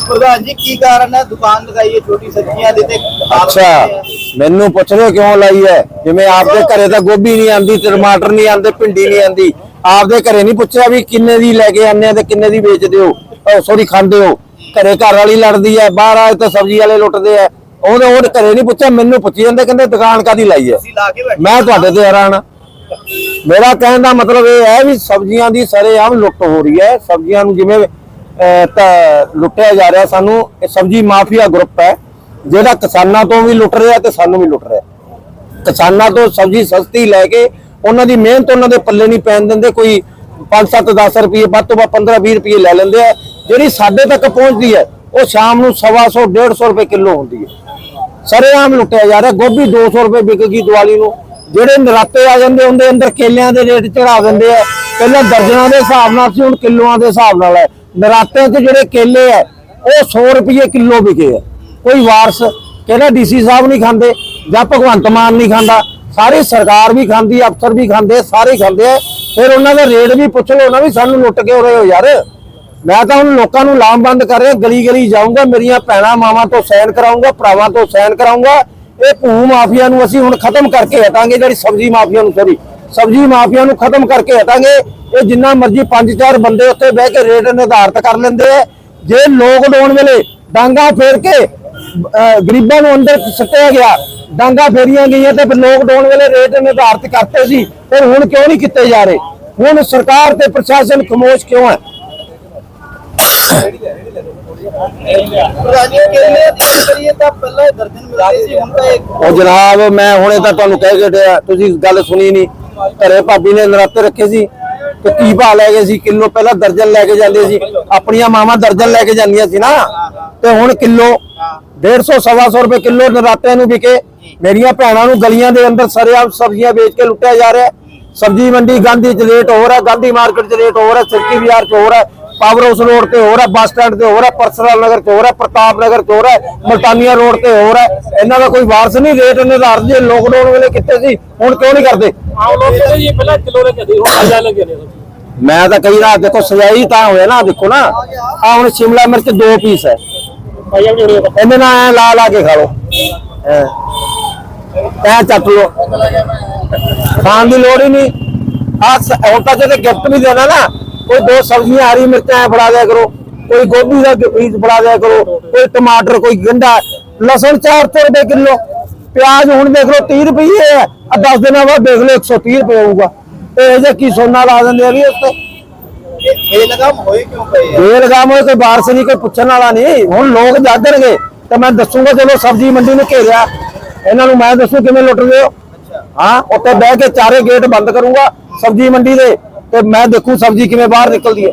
ਪ੍ਰਧਾਨ ਜੀ ਕੀ ਕਾਰਨ ਹੈ? ਦੁਕਾਨ ਲਗਾਈ ਹੈ ਛੋਟੀ ਸਬਜ਼ੀਆਂ ਦੇ ਤੇ ਅੱਛਾ ਮੈਨੂੰ ਪੁੱਛ ਰਹੇ ਹੋ ਕਿਉਂ ਲਾਈ ਹੈ? ਜਿਵੇਂ ਆਪਦੇ ਘਰੇ ਤਾਂ ਗੋਭੀ ਨਹੀਂ ਆਂਦੀ ਟਮਾਟਰ ਨਹੀਂ ਆਂਦੇ ਭਿੰਡੀ ਨਹੀਂ ਆਂਦੀ ਆਪਦੇ ਘਰੇ ਨਹੀਂ ਪੁੱਛਿਆ ਵੀ ਕਿੰਨੇ ਦੀ ਲੈ ਕੇ ਆਉਂਦੇ ਆ ਤੇ ਕਿੰਨੇ ਦੀ ਵੇਚਦੇ ਹੋ? ਸੌਰੀ ਖਾਂਦੇ ਹੋ? ਘਰੇ ਘਰ ਵਾਲੀ ਲੜਦੀ ਹੈ ਬਾਹਰ ਆਏ ਤਾਂ ਸਬਜ਼ੀ ਵਾਲੇ ਲੁੱਟਦੇ ਆ। ਉਹਨੇ ਉਹ ਘਰੇ ਨਹੀਂ ਪੁੱਛਿਆ ਮੈਨੂੰ ਪੁੱਛੀ ਜਾਂਦੇ ਕਹਿੰਦੇ ਦੁਕਾਨ ਕਾਦੀ ਲਾਈ ਹੈ? ਮੈਂ ਤੁਹਾਡੇ ਤੇ ਹੈਰਾਨ ਮੇਰਾ ਕਹਿਣ ਦਾ ਮਤਲਬ ਇਹ ਹੈ ਵੀ ਸਬਜ਼ੀਆਂ ਦੀ ਸਰੇਆਮ ਲੁੱਟ ਹੋ ਰਹੀ ਹੈ। ਸਬਜ਼ੀਆਂ ਨੂੰ ਜਿਵੇਂ ਲੁੱਟਿਆ ਜਾ ਰਿਹਾ ਸਾਨੂੰ, ਇਹ ਸਬਜ਼ੀ ਮਾਫੀਆ ਗਰੁੱਪ ਹੈ, ਜਿਹੜਾ ਕਿਸਾਨਾਂ ਤੋਂ ਵੀ ਲੁੱਟ ਰਿਹਾ ਤੇ ਸਾਨੂੰ ਵੀ ਲੁੱਟ ਰਿਹਾ ਕਿਸਾਨਾਂ ਤੋਂ ਸਬਜ਼ੀ ਸਸਤੀ ਲੈ ਕੇ ਉਹਨਾਂ ਦੀ ਮਿਹਨਤ ਉਹਨਾਂ ਦੇ ਪੱਲੇ ਨਹੀਂ ਪੈਣ ਦਿੰਦੇ, ਕੋਈ 5 7 10 ਰੁਪਏ, ਵੱਧ ਤੋਂ ਵੱਧ 15 20 ਰੁਪਏ ਲੈ ਲੈਂਦੇ ਆ। ਜਿਹੜੀ ਸਾਡੇ ਤੱਕ ਪਹੁੰਚਦੀ ਹੈ, ਉਹ ਸ਼ਾਮ ਨੂੰ 125 150 ਰੁਪਏ ਕਿਲੋ ਹੁੰਦੀ ਹੈ। ਸਰੇਆਮ ਲੁੱਟਿਆ ਜਾ ਰਿਹਾ, ਗੋਭੀ 200 ਰੁਪਏ ਵਿਕ ਗਈ ਦੀਵਾਲੀ ਨੂੰ। ਜਿਹੜੇ ਨਰਾਤੇ ਆ ਜਾਂਦੇ ਉਹਦੇ ਅੰਦਰ ਕੇਲਿਆਂ ਦੇ ਰੇਟ ਚੜਾ ਦਿੰਦੇ ਆ। ਪਹਿਲਾਂ ਦਰਜਨਾਂ ਦੇ ਹਿਸਾਬ ਨਾਲ ਸੀ, ਹੁਣ ਕਿਲੋਆਂ ਦੇ ਹਿਸਾਬ ਨਾਲ ਹੈ ਨਰਾਤਿਆਂ 'ਚ ਜਿਹੜੇ ਕੇਲੇ ਆ, ਉਹ 100 ਰੁਪਏ ਕਿਲੋ ਵਿਕੇ ਆ। ਕੋਈ ਵਾਰਸ ਕਹਿੰਦਾ ਡੀਸੀ ਸਾਹਿਬ ਨਹੀਂ ਖਾਂਦੇ, ਜਾਂ ਭਗਵੰਤ ਮਾਨ ਨਹੀਂ ਖਾਂਦਾ। ਸਾਰੀ ਸਰਕਾਰ ਵੀ ਖਾਂਦੀ, ਅਫਸਰ ਵੀ ਖਾਂਦੇ, ਸਾਰੇ ਖਾਂਦੇ ਆ। ਫਿਰ ਉਹਨਾਂ ਦਾ ਰੇਟ ਵੀ ਪੁੱਛ ਲਓ ਨਾ ਵੀ ਸਾਨੂੰ ਲੁੱਟ ਕੇ ਹੋ ਰਹੇ ਹੋ ਯਾਰ। ਮੈਂ ਤਾਂ ਹੁਣ ਲੋਕਾਂ ਨੂੰ ਲਾਮਬੰਦ ਕਰ ਰਿਹਾ ਗਲੀ ਗਲੀ ਜਾਊਂਗਾ, ਮੇਰੀਆਂ ਭੈਣਾਂ ਮਾਵਾਂ ਤੋਂ ਸਹਿਣ ਕਰਾਊਂਗਾ, ਭਰਾਵਾਂ ਤੋਂ ਸਹਿਣ ਕਰਾਊਂਗਾ। ਇਹ ਭੂ ਮਾਫੀਆ ਨੂੰ ਅਸੀਂ ਹੁਣ ਖਤਮ ਕਰਕੇ ਹਟਾਂਗੇ ਜਿਹੜੀ ਸਬਜ਼ੀ ਮਾਫੀਆ ਨੂੰ ਸੌਰੀ ਸਬਜ਼ੀ ਮਾਫੀਆ ਨੂੰ ਖਤਮ ਕਰਕੇ ਹਟਾਂਗੇ। ਇਹ ਜਿੰਨਾ ਮਰਜ਼ੀ ਪੰਜ ਚਾਰ ਬੰਦੇ ਉੱਥੇ ਬਹਿ ਕੇ ਰੇਟ ਨਿਰਧਾਰਤ ਕਰ ਲੈਂਦੇ ਆ। ਜੇ ਲੋਕਡਾਊਨ ਵੇਲੇ ਡਾਂਗਾ ਫੇਰ ਕੇ ਅਹ, ਗਰੀਬਾਂ ਨੂੰ ਅੰਦਰ ਸੱਟਿਆ ਗਿਆ ਡਾਂਗਾ ਫੇਰੀਆਂ ਗਈਆਂ ਤੇ ਲੋਕਡਾਊਨ ਵੇਲੇ ਰੇਟ ਨਿਰਧਾਰਤ ਕਰਤੇ ਸੀ ਪਰ ਹੁਣ ਕਿਉਂ ਨਹੀਂ ਕੀਤੇ ਜਾ ਰਹੇ? ਹੁਣ ਸਰਕਾਰ ਤੇ ਪ੍ਰਸ਼ਾਸਨ ਖਮੋਸ਼ ਕਿਉਂ ਹੈ? ਉਹ ਜਨਾਬ, ਮੈਂ ਹੁਣੇ ਤਾਂ ਤੁਹਾਨੂੰ ਕਹਿ ਕੇ ਹਟਿਆ ਤੁਸੀਂ ਗੱਲ ਸੁਣੀ ਨਹੀਂ। ਘਰੇ ਭਾਬੀ ਨੇ ਨਰਾਤੇ ਰੱਖੇ ਸੀ ਤੇ ਕੀ ਭਾਅ ਲੈ ਗਏ ਸੀ, ਕਿਲੋ ਪਹਿਲਾਂ ਦਰਜਨ ਲੈ ਕੇ ਜਾਂਦੇ ਸੀ, ਆਪਣੀਆਂ ਮਾਵਾਂ ਦਰਜਨ ਲੈ ਕੇ ਜਾਂਦੀਆਂ ਸੀ ਨਾ। ਤੇ ਹੁਣ ਕਿਲੋ 150 ਸਵਾ ਰੁਪਏ ਕਿਲੋ ਨਰਾਤਿਆਂ ਨੂੰ ਵਿਕੇ। ਮੇਰੀਆਂ ਭੈਣਾਂ ਨੂੰ ਗਲੀਆਂ ਦੇ ਅੰਦਰ ਸਰੇਆਮ ਸਬਜ਼ੀਆਂ ਵੇਚ ਕੇ ਲੁੱਟਿਆ ਜਾ ਰਿਹਾ। ਸਬਜ਼ੀ ਮੰਡੀ ਗਾਂਧੀ ਚ ਰੇਟ ਹੋਰ ਹੈ ਗਾਂਧੀ ਮਾਰਕੀਟ ਚ ਰੇਟ ਹੋਰ ਹੈ ਸਿਰਕੀ ਬਾਜ਼ਾਰ ਚ ਹੋਰ ਹੈ ਪਾਵਰ ਹਾਊਸ ਰੋਡ ਤੇ ਹੋ ਰਿਹਾ ਬੱਸ ਸਟੈਂਡ ਤੇ ਹੋ ਰਿਹਾ ਪਰਸਨਲ ਨਗਰ ਚ ਹੋ ਰਿਹਾ ਪ੍ਰਤਾਪ ਨਗਰ ਚ ਹੋ ਰਿਹਾ ਮਲਤਾਨੀਆ ਰੋਡ ਤੇ ਹੋ ਰਿਹਾ ਇਹਨਾਂ ਦਾ ਕੋਈ ਵਾਰਸ ਨਹੀਂ ਰੇਟ ਨਿਰਧਾਰਤ ਜੇ ਲੋਕਡਾਊਨ ਵੇਲੇ ਕਿੱਥੇ ਸੀ ਹੁਣ ਕਿਉਂ ਨਹੀਂ ਕਰਦੇ ਆਹ ਲੋਕ ਕਹਿੰਦੇ ਜੀ ਪਹਿਲਾਂ ਕਿਲੋ ਦੇ ਕਦੀ ਹੁਣ ਹਜ਼ਾਰ ਲੱਗੇ ਨੇ ਮੈਂ ਤਾਂ ਕਈ ਰਾਤ ਦੇਖੋ ਸਜਾਈ ਤਾਂ ਹੋਇਆ ਨਾ ਦੇਖੋ ਨਾ। ਆ ਹੁਣ ਸ਼ਿਮਲਾ ਮਿਰਚ ਦੋ ਪੀਸ ਹੈ। ਇਹਦੇ ਨਾਲ ਐਂ ਲਾ ਲਾ ਕੇ ਖਾ ਲਓ। ਐ। ਚੱਕ ਲਓ। ਖਾਣ ਦੀ ਲੋੜ ਹੀ ਨਹੀਂ। ਆ ਹੁਣ ਤਾਂ ਜਦੋਂ ਗਿਫਟ ਵੀ ਦੇਣਾ ਨਾ ਕੋਈ ਦੋ ਸਬਜ਼ੀਆਂ ਹਰੀ ਮਿਰਚਾਂ ਐਂ ਫੜਾ ਦਿਆ ਕਰੋ ਕੋਈ ਗੋਭੀ ਦਾ ਪੀਸ ਫੜਾ ਦਿਆ ਕਰੋ ਕੋਈ ਟਮਾਟਰ ਕੋਈ ਗੰਢਾ ਲਸਣ 400 ਰੁਪਏ ਕਿਲੋ ਪਿਆਜ਼ ਹੁਣ ਦੇਖ ਲਓ 30 ਰੁਪਏ ਹੈ ਆ 10 ਦਿਨਾਂ ਬਾਅਦ ਦੇਖ ਲਓ 130 ਰੁਪਏ ਹੋਊਗਾ। ਇਹ ਜੇ ਕੀ ਸੋਨਾ ਲਾ ਦਿੰਦੇ ਆ ਵੀ ਉਸ ਤੇ। ਇਹ ਇਹ ਲਗਾਮ ਹੋਏ ਕਿਉਂ ਪਏ ਆ? ਬੇਲਗਾਮ ਹੋਏ ਕੋਈ ਬਾਰਸ ਨਹੀਂ ਕੋਈ ਪੁੱਛਣ ਵਾਲਾ ਨਹੀਂ। ਹੁਣ ਲੋਕ ਜਾਗਣਗੇ ਤੇ ਮੈਂ ਦੱਸੂਗਾ ਚਲੋ ਸਬਜ਼ੀ ਮੰਡੀ ਨੂੰ ਘੇਰਿਆ। ਇਹਨਾਂ ਨੂੰ ਮੈਂ ਦੱਸੂ ਕਿਵੇਂ ਲੁੱਟਦੇ ਹੋ। ਹਾਂ ਉੱਥੇ ਬਹਿ ਕੇ ਚਾਰੇ ਗੇਟ ਬੰਦ ਕਰੂੰਗਾ ਸਬਜ਼ੀ ਮੰਡੀ ਦੇ। ਤੇ ਮੈਂ ਦੇਖੂ ਸਬਜ਼ੀ ਕਿਵੇਂ ਬਾਹਰ ਨਿਕਲਦੀ ਹੈ।